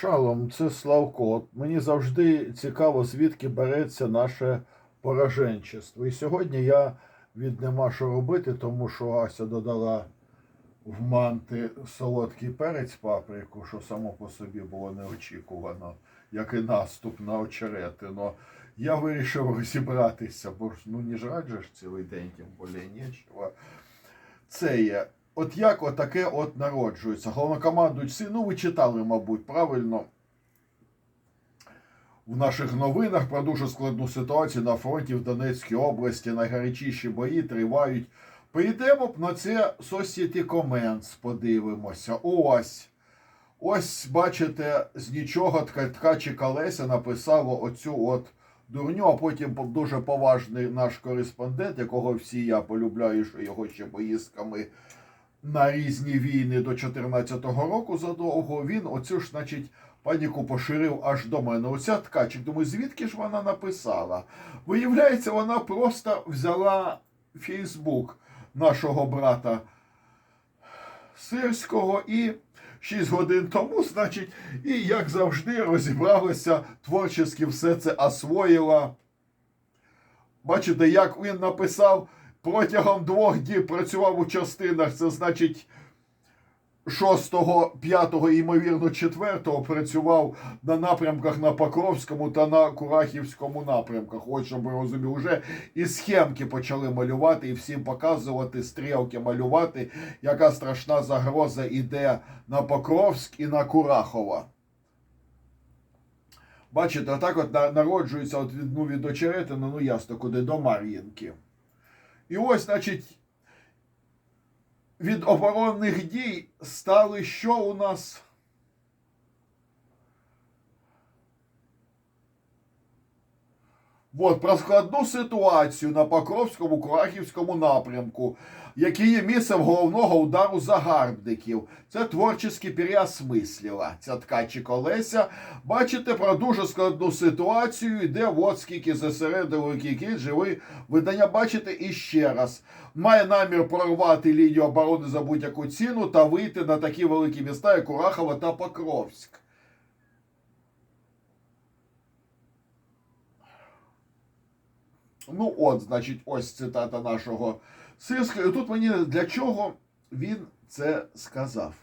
Шалом, це Славко. Мені завжди цікаво, звідки береться наше пораженчество. І сьогодні я від нема що робити, тому що Ася додала в манти солодкий перець паприку, що само по собі було неочікувано, як і наступ на очеретино. Я вирішив розібратися, бо ж ну не же цілий день, тим більше нічого. Це є. От як отаке от народжується. Головнокомандуючий, ну ви читали, мабуть, правильно. В наших новинах про дуже складну ситуацію на фронті в Донецькій області найгарячіші бої тривають. Прийдемо б на це Society Comments, подивимося. Ось. Ось, бачите, з нічого Тка- ткачі Колеся написало оцю от дурню, а потім дуже поважний наш кореспондент, якого всі я полюбляю, що його ще поїздками на різні війни до 14-го року задовго, він оцю ж, значить, паніку поширив аж до мене. Оця ткачик. Думаю, звідки ж вона написала? Виявляється, вона просто взяла Фейсбук нашого брата Сирського і 6 годин тому, значить, і як завжди розібралася, творчески все це освоїла. Бачите, як він написав протягом двох діб працював у частинах, це значить 6-го, 5-го, ймовірно, 4-го працював на напрямках на Покровському та на Курахівському напрямках. Ось щоб ви розуміли, вже і схемки почали малювати, і всім показувати, стрілки малювати, яка страшна загроза іде на Покровськ і на Курахова. Бачите, отак от народжується от від, ну, від очеретина, ну ясно, куди до Мар'їнки. І ось, значить, від оборонних дій стали що у нас? От, про складну ситуацію на Покровському Курахівському напрямку, який є місцем головного удару загарбників. Це творчески переосмислила ця ткачі колеся. Бачите, про дуже складну ситуацію йде от скільки зосередили кількість живий видання. Бачите, і ще раз. Має намір прорвати лінію оборони за будь-яку ціну та вийти на такі великі міста, як Курахова та Покровськ. Ну, от, значить, ось цитата нашого Сирська. І тут мені для чого він це сказав?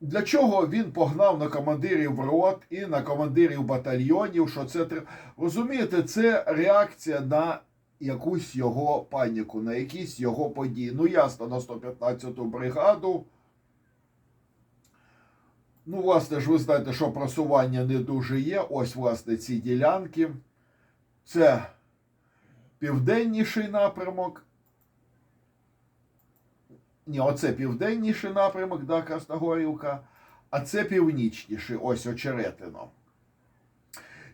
Для чого він погнав на командирів рот і на командирів батальйонів? Що це розумієте, це реакція на якусь його паніку, на якісь його події. Ну, ясно, на 115-ту бригаду. Ну, власне ж, ви знаєте, що просування не дуже є. Ось, власне, ці ділянки. Це південніший напрямок. Ні, оце південніший напрямок, да, Красногорівка, а це північніший, ось очеретино.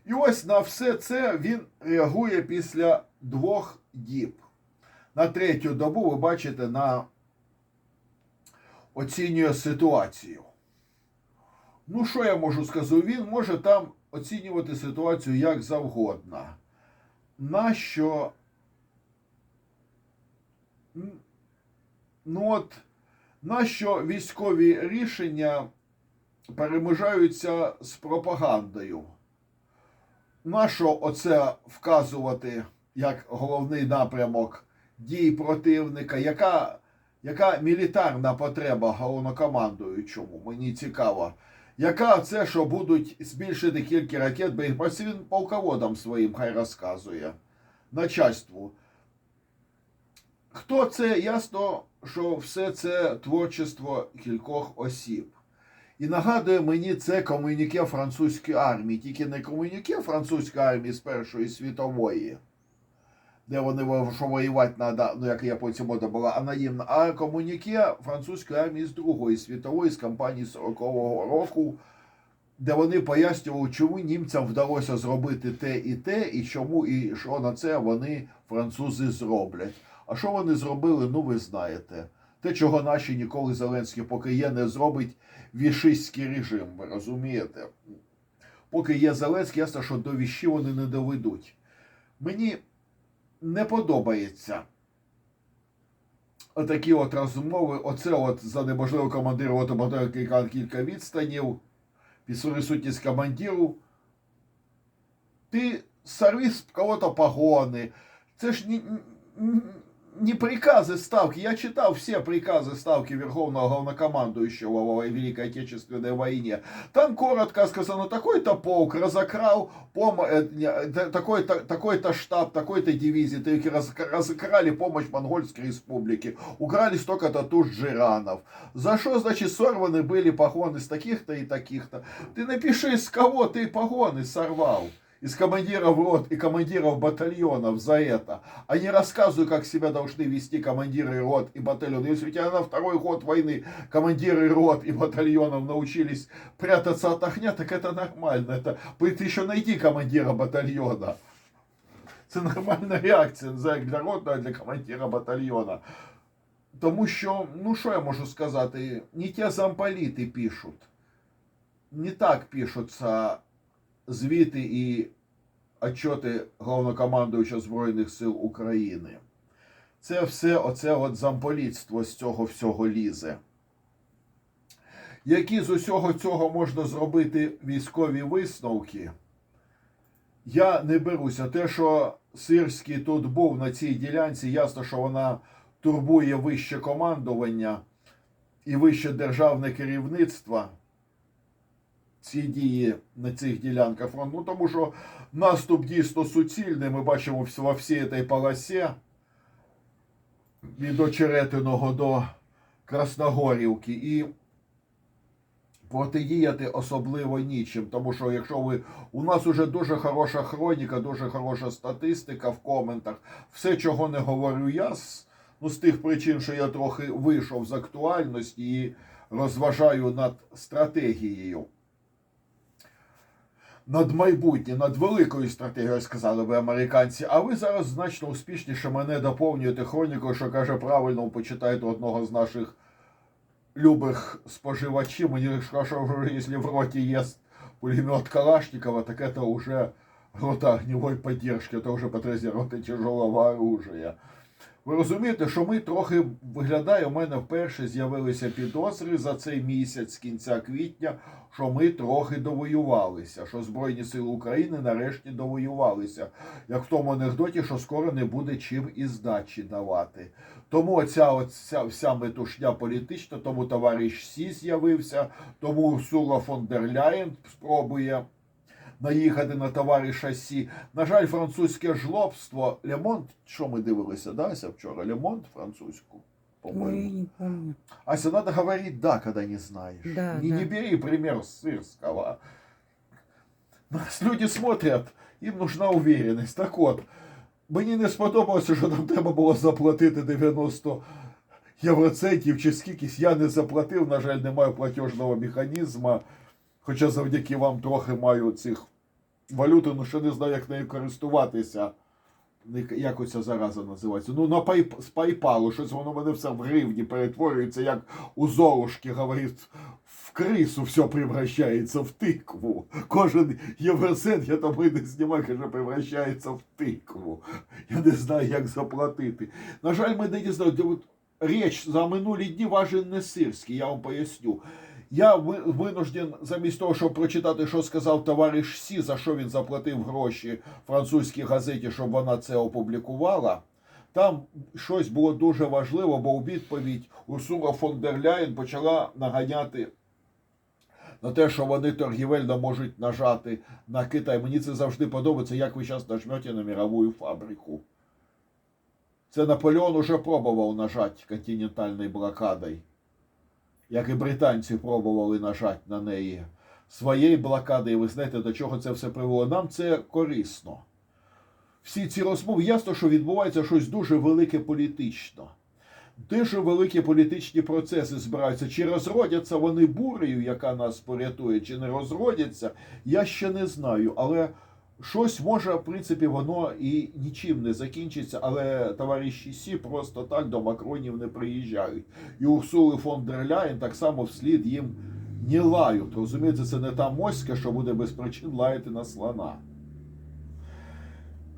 І ось на все це він реагує після двох діб. На третю добу, ви бачите, на оцінює ситуацію. Ну, що я можу сказати? Він може там оцінювати ситуацію як завгодно. Нащо? Ну от, нащо військові рішення перемежаються з пропагандою? Нащо оце вказувати як головний напрямок дій противника? Яка, яка мілітарна потреба головнокомандуючому? Мені цікаво. Яка це, що будуть збільшити кількість ракет, боєприпасів, він полководам своїм хай розказує начальству. Хто це? Ясно, що все це творчество кількох осіб. І нагадує мені це комуніке французької армії, тільки не комуніке французької армії з Першої світової, де вони що воювати треба, ну як я потім мода була анонімна, а комуніке французької армії з Другої світової, з кампанії 40-го року, де вони пояснювали, чому німцям вдалося зробити те і те, і чому, і що на це вони, французи, зроблять. А що вони зробили, ну ви знаєте. Те, чого наші ніколи Зеленський, поки є, не зробить вішистський режим, ви розумієте? Поки є Зеленський, ясно, що до віші вони не доведуть. Мені не подобається отакі от розмови, оце от за неможливо командиру мотор кілька, кілька відстанів, присутність командиру. Ти сорви з кого-то погони. Це ж не, не, не приказы ставки. Я читал все приказы ставки Верховного Главнокомандующего во Великой Отечественной войне. Там коротко сказано, такой-то полк разокрал пом... э, не, э, такой-то, такой-то штаб, такой-то дивизии, только раз, разокрали помощь Монгольской республике, украли столько-то туш джиранов. За что, значит, сорваны были погоны с таких-то и таких-то? Ты напиши, с кого ты погоны сорвал из командиров рот и командиров батальонов за это, а не рассказывай, как себя должны вести командиры рот и батальонов. Если у тебя на второй год войны командиры рот и батальонов научились прятаться от огня, так это нормально. Это, ты еще найди командира батальона. Це нормальна реакція не знаю, як для ротного, а для командира батальйона. Тому що, ну що я можу сказати, не ті замполіти пишуть. Не так пишуться звіти і отчоти головнокомандуюча Збройних сил України. Це все оце от замполітство з цього всього лізе. Які з усього цього можна зробити військові висновки? Я не беруся. Те, що Сирський тут був на цій ділянці, ясно, що вона турбує вище командування і вище державне керівництво ці дії на цих ділянках фронту. Ну, тому що наступ дійсно суцільний. Ми бачимо во всій цій полосі від Очеретиного до Красногорівки. І протидіяти особливо нічим. Тому що якщо ви. У нас уже дуже хороша хроніка, дуже хороша статистика в коментах. Все, чого не говорю я, ну, з тих причин, що я трохи вийшов з актуальності і розважаю над стратегією над майбутнє, над великою стратегією, сказали ви американці. А ви зараз значно успішніше мене доповнюєте хронікою, що каже правильно, почитайте одного з наших любих споживачів. Мені що якщо в роті є пулемет Калашникова, так це вже рота огневой поддержки, це вже потрібні роти тяжелого оружия. Ви розумієте, що ми трохи виглядає, у мене вперше з'явилися підозри за цей місяць з кінця квітня, що ми трохи довоювалися, що Збройні Сили України нарешті довоювалися. Як в тому анекдоті, що скоро не буде чим і здачі давати. Тому оця, оця вся метушня політична, тому товариш Сі з'явився, тому Урсула фон дер Ляєн спробує наїхати на товариша Сі. На жаль, французьке жлобство. Лемонт, що ми дивилися, да, Ася, вчора? Лемонт французьку, я не. Ася, надо говорить «да», когда не знаешь. Да, не, да. не бери пример Сырского. Нас люди смотрят, їм нужна уверенность. Так от, мені не сподобалося, що нам треба було заплатити 90 євроцентів чи скількись. Я не заплатив, на жаль, не маю платежного механізму. Хоча завдяки вам трохи маю цих валюти, ну ще не знаю, як нею користуватися. Як оця зараза називається? Ну, на пай, з пайпалу, щось воно мене все в гривні перетворюється, як у Золушки, говорить, в крису все превращається в тикву. Кожен євроцент, я там не знімаю, каже, превращається в тикву. Я не знаю, як заплатити. На жаль, ми не дізнаємо. Річ за минулі дні важен не сирський, я вам поясню. Я винужден, замість того, щоб прочитати, що сказав товариш Сі, за що він заплатив гроші французькій газеті, щоб вона це опублікувала. Там щось було дуже важливо, бо у відповідь Урсула фон дер Ляєн почала наганяти на те, що вони торгівельно можуть нажати на Китай. Мені це завжди подобається, як ви зараз нажмете на мировую фабрику. Це Наполеон уже пробував нажати континентальною блокадою як і британці пробували нажати на неї своєю блокадою. Ви знаєте, до чого це все привело? Нам це корисно. Всі ці розмови, ясно, що відбувається щось дуже велике політично. Дуже великі політичні процеси збираються. Чи розродяться вони бурею, яка нас порятує, чи не розродяться, я ще не знаю. Але щось може, в принципі, воно і нічим не закінчиться, але товариші Сі просто так до Макронів не приїжджають. І Урсули фон дер Ляєн так само вслід їм не лають. Розумієте, це не та моська, що буде без причин лаяти на слона.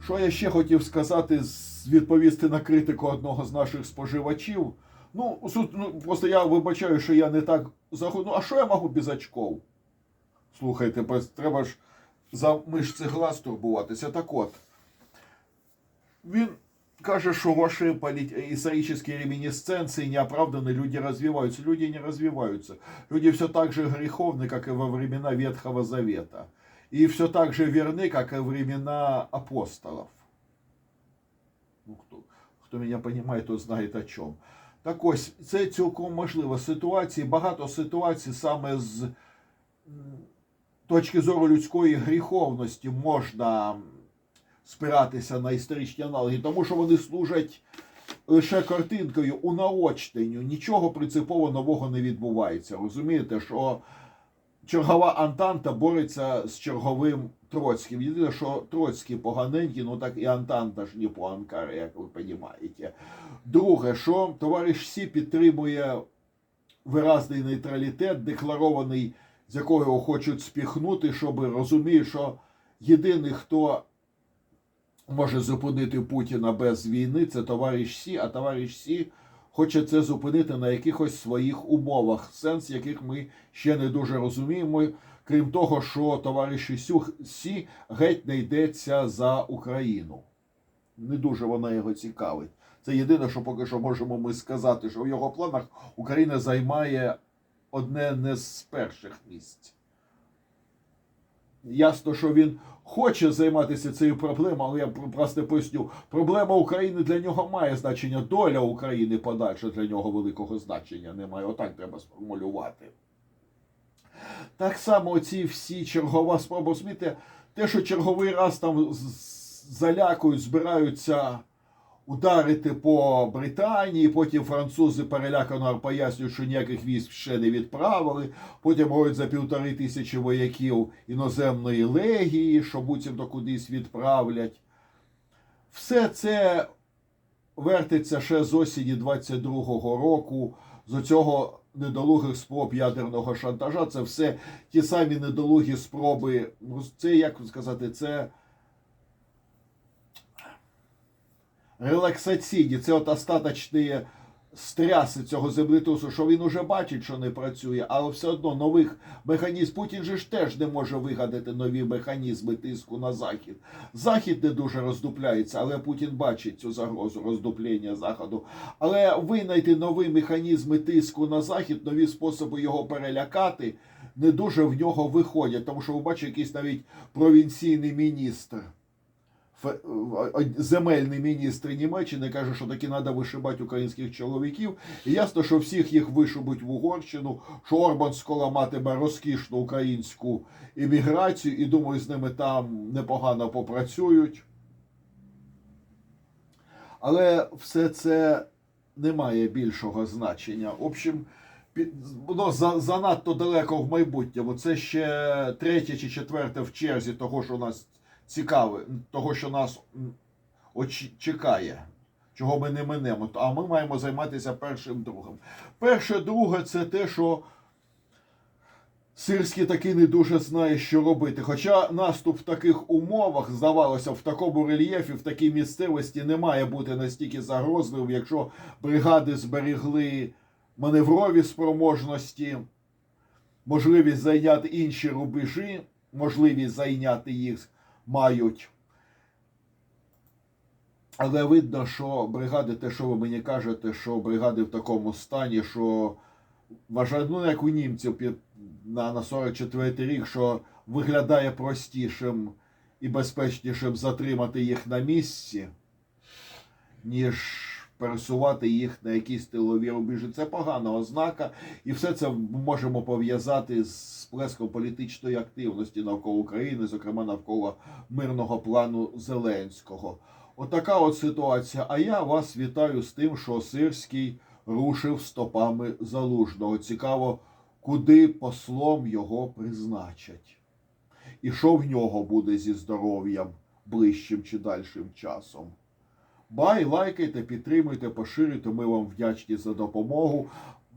Що я ще хотів сказати, відповісти на критику одного з наших споживачів, Ну, ну, просто я вибачаю, що я не так заходжу. Ну, а що я можу без очков? Слухайте, треба ж за мишці глаз турбуватися. Так от. Він каже, що ваши полит- исторические реминисценции неоправданно, люди развиваются. Люди не развиваются. Люди все так же греховны, как и во времена Ветхого Завета. И все так же верны, как и времена апостолов. Ну, хто, хто мене розуміє, то знає о чому. Так ось, це цілком можливо. Ситуації, багато ситуацій саме з м, точки зору людської гріховності можна спиратися на історичні аналоги, тому що вони служать лише картинкою унаочненню. Нічого принципово нового не відбувається. Розумієте, що чергова Антанта бореться з черговим Троцьким. Єдине, що Троцький поганенький, ну так і Антанта ж не по Анкари, як ви розумієте. Друге, що товариш Сі підтримує виразний нейтралітет, декларований, з якого його хочуть спіхнути, щоб розуміє, що єдиний, хто може зупинити Путіна без війни, це товариш Сі, а товариш Сі хоче це зупинити на якихось своїх умовах, сенс яких ми ще не дуже розуміємо. Крім того, що товариші Сю- Сі геть не йдеться за Україну. Не дуже вона його цікавить. Це єдине, що поки що можемо ми сказати, що в його планах Україна займає одне не з перших місць. Ясно, що він хоче займатися цією проблемою, але я просто поясню. Проблема України для нього має значення. Доля України подальше для нього великого значення немає. Отак треба сформулювати. Так само оці всі чергова спроба розумієте, те, що черговий раз там залякують, збираються ударити по Британії, потім французи перелякано пояснюють, що ніяких військ ще не відправили. Потім говорять за півтори тисячі вояків іноземної легії, що буцімто кудись відправлять. Все це вертиться ще з осені 22-го року, з цього недолугих спроб ядерного шантажа. Це все ті самі недолугі спроби. Ну, Це як сказати, це. Релаксаційні, це от остаточні стряси цього землетрусу, що він уже бачить, що не працює, але все одно нових механізмів. Путін же ж теж не може вигадати нові механізми тиску на Захід. Захід не дуже роздупляється, але Путін бачить цю загрозу роздуплення Заходу. Але винайти нові механізми тиску на Захід, нові способи його перелякати. Не дуже в нього виходять, тому що ви бачите, якийсь навіть провінційний міністр земельний міністр Німеччини каже, що таки треба вишибати українських чоловіків. І ясно, що всіх їх вишибуть в Угорщину, що Орбан скоро матиме розкішну українську імміграцію, і думаю, з ними там непогано попрацюють. Але все це не має більшого значення. В общем, воно занадто далеко в майбутньому. Це ще третє чи четверте в черзі того, що у нас цікаве, того, що нас чекає, чого ми не минемо. А ми маємо займатися першим другим. Перше, друге, це те, що Сирський таки не дуже знає, що робити. Хоча наступ в таких умовах, здавалося, в такому рельєфі, в такій місцевості не має бути настільки загрозливим, якщо бригади зберегли маневрові спроможності, можливість зайняти інші рубежі, можливість зайняти їх мають. Але видно, що бригади, те, що ви мені кажете, що бригади в такому стані, що вважаю, ну як у німців на, на 44 рік, що виглядає простішим і безпечнішим затримати їх на місці, ніж пересувати їх на якісь тилові рубежі. Це погана ознака, і все це ми можемо пов'язати з сплеском політичної активності навколо України, зокрема навколо мирного плану Зеленського. Отака от ситуація. А я вас вітаю з тим, що Сирський рушив стопами залужного. Цікаво, куди послом його призначать, і що в нього буде зі здоров'ям ближчим чи дальшим часом. Бай, лайкайте, підтримуйте, поширюйте. Ми вам вдячні за допомогу.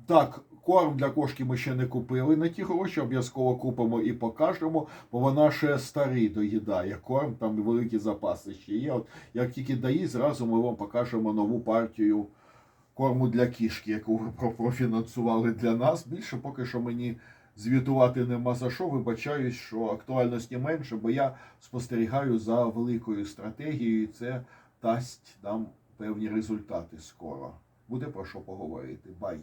Так, корм для кошки ми ще не купили. На ті гроші обов'язково купимо і покажемо, бо вона ще старий доїдає. Корм там великі запаси ще є. От як тільки дає, зразу ми вам покажемо нову партію корму для кішки, яку ви профінансували для нас. Більше поки що мені. Звітувати нема за що, вибачаюсь, що актуальності менше, бо я спостерігаю за великою стратегією. і Це дасть нам певні результати скоро. Буде про що поговорити. Бай!